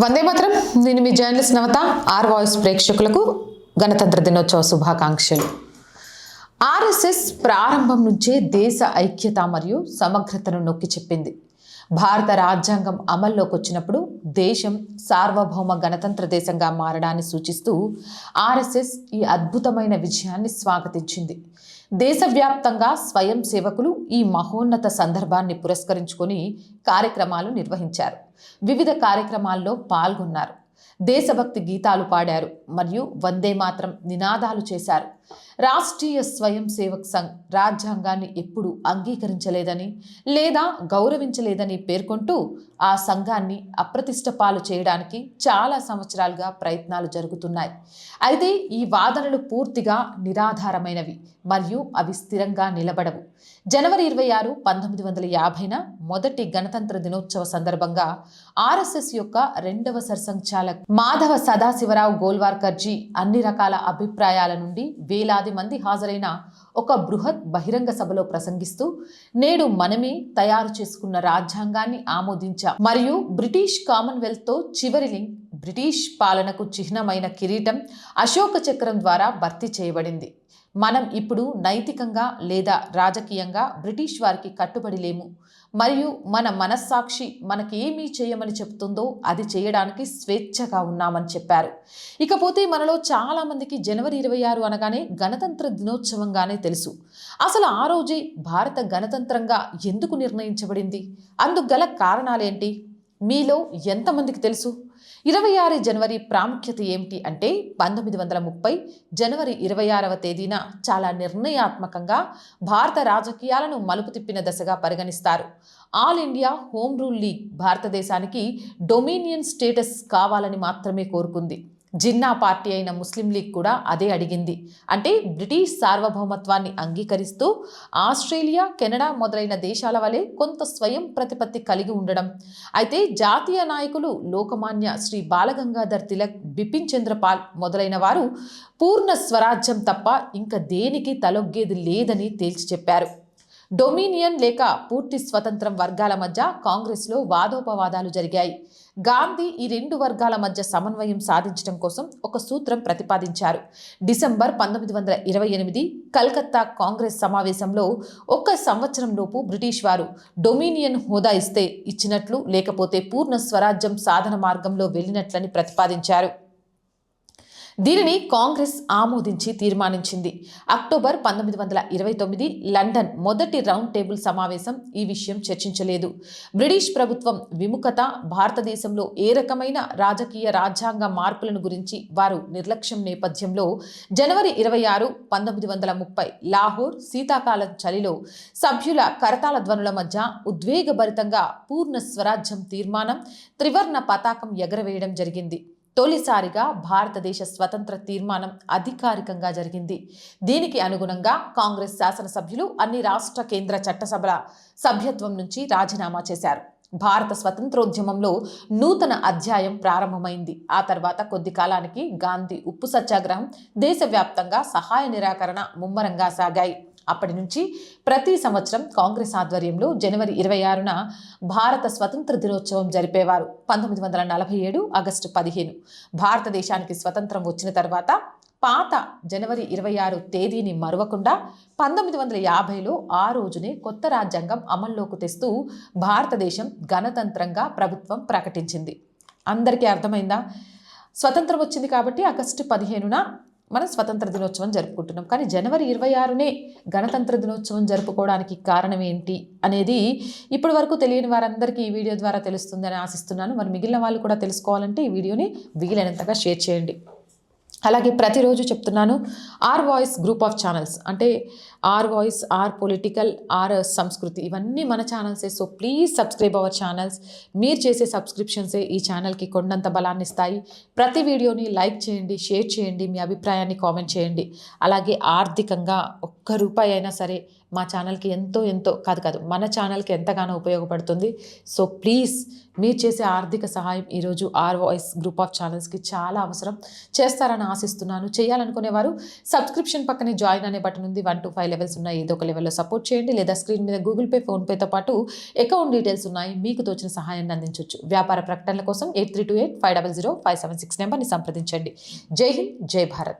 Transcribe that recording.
వందే మాత్రం. నేను మీ జర్నలిస్ట్ నవత ఆర్ వాయిస్ ప్రేక్షకులకు గణతంత్ర దినోత్సవ శుభాకాంక్షలు. ఆర్ఎస్ఎస్ ప్రారంభం నుంచే దేశ ఐక్యత మరియు సమగ్రతను నొక్కి చెప్పింది. భారత రాజ్యాంగం అమల్లోకి వచ్చినప్పుడు దేశం సార్వభౌమ గణతంత్ర దేశంగా మారడాన్ని సూచిస్తూ ఆర్ఎస్ఎస్ ఈ అద్భుతమైన విజయాన్ని స్వాగతించింది. దేశవ్యాప్తంగా స్వయం సేవకులు ఈ మహోన్నత సందర్భాన్ని పురస్కరించుకొని కార్యక్రమాలు నిర్వహించారు. వివిధ కార్యక్రమాల్లో పాల్గొన్నారు. దేశభక్తి గీతాలు పాడారు. మరియు వందే మాత్రం నినాదాలు చేశారు. రాష్ట్రీయ స్వయం సేవక్ సంఘ్ రాజ్యాంగాన్ని ఎప్పుడూ అంగీకరించలేదని లేదా గౌరవించలేదని పేర్కొంటూ ఆ సంఘాన్ని అప్రతిష్ట పాలు చేయడానికి చాలా సంవత్సరాలుగా ప్రయత్నాలు జరుగుతున్నాయి. అయితే ఈ వాదనలు పూర్తిగా నిరాధారమైనవి మరియు అవి స్థిరంగా నిలబడవు. జనవరి ఇరవై ఆరు పంతొమ్మిది వందల యాభైన మొదటి గణతంత్ర దినోత్సవ సందర్భంగా ఆర్ఎస్ఎస్ యొక్క రెండవ సర్సంఘచాలక్ మాధవ సదాశివరావు గోల్వార్ ముఖర్జీ అన్ని రకాల అభిప్రాయాల నుండి వేలాది మంది హాజరైన ఒక బృహత్ బహిరంగ సభలో ప్రసంగిస్తూ నేడు మనమే తయారు చేసుకున్న రాజ్యాంగాన్ని ఆమోదించాం. మరియు బ్రిటిష్ కామన్వెల్త్తో చివరి లింక్ బ్రిటిష్ పాలనకు చిహ్నమైన కిరీటం అశోక చక్రం ద్వారా భర్తీ చేయబడింది. మనం ఇప్పుడు నైతికంగా లేదా రాజకీయంగా బ్రిటిష్ వారికి కట్టుబడి లేము. మరియు మన మనస్సాక్షి మనకి చేయమని చెప్తుందో అది చేయడానికి స్వేచ్ఛగా ఉన్నామని చెప్పారు. ఇకపోతే మనలో చాలామందికి జనవరి ఇరవై ఆరు అనగానే గణతంత్ర దినోత్సవంగానే తెలుసు. అసలు ఆ రోజే భారత గణతంత్రంగా ఎందుకు నిర్ణయించబడింది? అందుకు గల కారణాలేంటి? మీలో ఎంతమందికి తెలుసు? ఇరవై ఆరు జనవరి ప్రాముఖ్యత ఏమిటి అంటే పంతొమ్మిది వందల ముప్పై జనవరి ఇరవై ఆరవ తేదీన చాలా నిర్ణయాత్మకంగా భారత రాజకీయాలను మలుపు తిప్పిన దశగా పరిగణిస్తారు. All India Home Rule League భారతదేశానికి డొమినియన్ స్టేటస్ కావాలని మాత్రమే కోరుకుంది. జిన్నా పార్టీ అయిన ముస్లిం లీగ్ కూడా అదే అడిగింది. అంటే బ్రిటిష్ సార్వభౌమత్వాన్ని అంగీకరిస్తూ ఆస్ట్రేలియా కెనడా మొదలైన దేశాల వలె కొంత స్వయం ప్రతిపత్తి కలిగి ఉండడం. అయితే జాతీయ నాయకులు లోకమాన్య శ్రీ బాలగంగాధర్ తిలక్ బిపిన్ చంద్రపాల్ మొదలైన వారు పూర్ణ స్వరాజ్యం తప్ప ఇంకా దేనికి తలొగ్గేది లేదని తేల్చి చెప్పారు. డొమినియన్ లేక పూర్తి స్వతంత్రం వర్గాల మధ్య కాంగ్రెస్లో వాదోపవాదాలు జరిగాయి. గాంధీ ఈ రెండు వర్గాల మధ్య సమన్వయం సాధించడం కోసం ఒక సూత్రం ప్రతిపాదించారు. డిసెంబర్ పంతొమ్మిది వందల ఇరవై ఎనిమిది కలకత్తా కాంగ్రెస్ సమావేశంలో ఒక సంవత్సరంలోపు బ్రిటిష్ వారు డొమినియన్ హోదా ఇస్తే ఇచ్చినట్లు లేకపోతే పూర్ణ స్వరాజ్యం సాధన మార్గంలో వెళ్ళినట్లని ప్రతిపాదించారు. దీనిని కాంగ్రెస్ ఆమోదించి తీర్మానించింది. అక్టోబర్ పంతొమ్మిది వందల ఇరవై తొమ్మిది లండన్ మొదటి రౌండ్ టేబుల్ సమావేశం ఈ విషయం చర్చించలేదు. బ్రిటిష్ ప్రభుత్వం విముఖత భారతదేశంలో ఏ రకమైన రాజకీయ రాజ్యాంగ మార్పులను గురించి వారు నిర్లక్ష్యం నేపథ్యంలో జనవరి ఇరవై ఆరు పంతొమ్మిది వందల ముప్పై లాహోర్ శీతాకాలం చలిలో సభ్యుల కరతాళ ధ్వనుల మధ్య ఉద్వేగభరితంగా పూర్ణ స్వరాజ్యం తీర్మానం త్రివర్ణ పతాకం ఎగరవేయడం జరిగింది. తొలిసారిగా భారతదేశ స్వతంత్ర తీర్మానం అధికారికంగా జరిగింది. దీనికి అనుగుణంగా కాంగ్రెస్ శాసనసభ్యులు అన్ని రాష్ట్ర కేంద్ర చట్టసభల సభ్యత్వం నుంచి రాజీనామా చేశారు. భారత స్వతంత్రోద్యమంలో నూతన అధ్యాయం ప్రారంభమైంది. ఆ తర్వాత కొద్ది కాలానికి గాంధీ ఉప్పు సత్యాగ్రహం దేశవ్యాప్తంగా సహాయ నిరాకరణ ముమ్మరంగా సాగాయి. అప్పటి నుంచి ప్రతి సంవత్సరం కాంగ్రెస్ ఆధ్వర్యంలో జనవరి ఇరవై ఆరున భారత స్వతంత్ర దినోత్సవం జరిపేవారు. పంతొమ్మిది వందల నలభై ఏడు ఆగస్టు పదిహేను. భారతదేశానికి స్వతంత్రం వచ్చిన తర్వాత పాత జనవరి ఇరవై ఆరు తేదీని మరవకుండా పంతొమ్మిది వందల యాభైలో ఆ రోజునే కొత్త రాజ్యాంగం అమల్లోకి తెస్తూ భారతదేశం గణతంత్రంగా ప్రభుత్వం ప్రకటించింది. అందరికీ అర్థమైందా? స్వతంత్రం వచ్చింది కాబట్టి ఆగస్టు పదిహేనున మనం స్వతంత్ర దినోత్సవం జరుపుకుంటున్నాం. కానీ జనవరి ఇరవై ఆరునే గణతంత్ర దినోత్సవం జరుపుకోవడానికి కారణం ఏంటి అనేది ఇప్పటి వరకు తెలియని వారందరికీ ఈ వీడియో ద్వారా తెలుస్తుందని ఆశిస్తున్నాను. మరి మిగిలిన వాళ్ళు కూడా తెలుసుకోవాలంటే ఈ వీడియోని వీలైనంతగా షేర్ చేయండి. అలాగే ప్రతిరోజు చెప్తున్నాను R voice group of channels అంటే R voice R political R సంస్కృతి ఇవన్నీ మన ఛానల్సే. So please subscribe our channels. మీరు చేసే సబ్స్క్రిప్షన్సే ఈ ఛానల్కి కొండంత బలాన్ని ఇస్తాయి. ప్రతి వీడియోని లైక్ చేయండి షేర్ చేయండి మీ అభిప్రాయాన్ని కామెంట్ చేయండి. అలాగే ఆర్థికంగా ఒక్క రూపాయి అయినా సరే మా ఛానల్కి ఎంతో ఎంతో కాదు కాదు మన ఛానల్కి ఎంతగానో ఉపయోగపడుతుంది. సో ప్లీజ్ మీరు చేసే ఆర్థిక సహాయం ఈరోజు ఆర్ వాయిస్ గ్రూప్ ఆఫ్ ఛానల్స్కి చాలా అవసరం. చేస్తారని ఆశిస్తున్నాను. చేయాలనుకునేవారు సబ్స్క్రిప్షన్ పక్కనే జాయిన్ అనే బటన్ ఉంది. వన్ టు ఫైవ్ లెవెల్స్ ఉన్నాయి. ఏదో ఒక లెవెల్లో సపోర్ట్ చేయండి. లేదా స్క్రీన్ మీద గూగుల్ పే ఫోన్పేతో పాటు అకౌంట్ డీటెయిల్స్ ఉన్నాయి. మీకు తోచిన సహాయాన్ని అందించవచ్చు వ్యాపార ప్రకటనల కోసం eight three two eight five double zero five seven six నెంబర్ని సంప్రదించండి. జై హింద్ జై భారత్.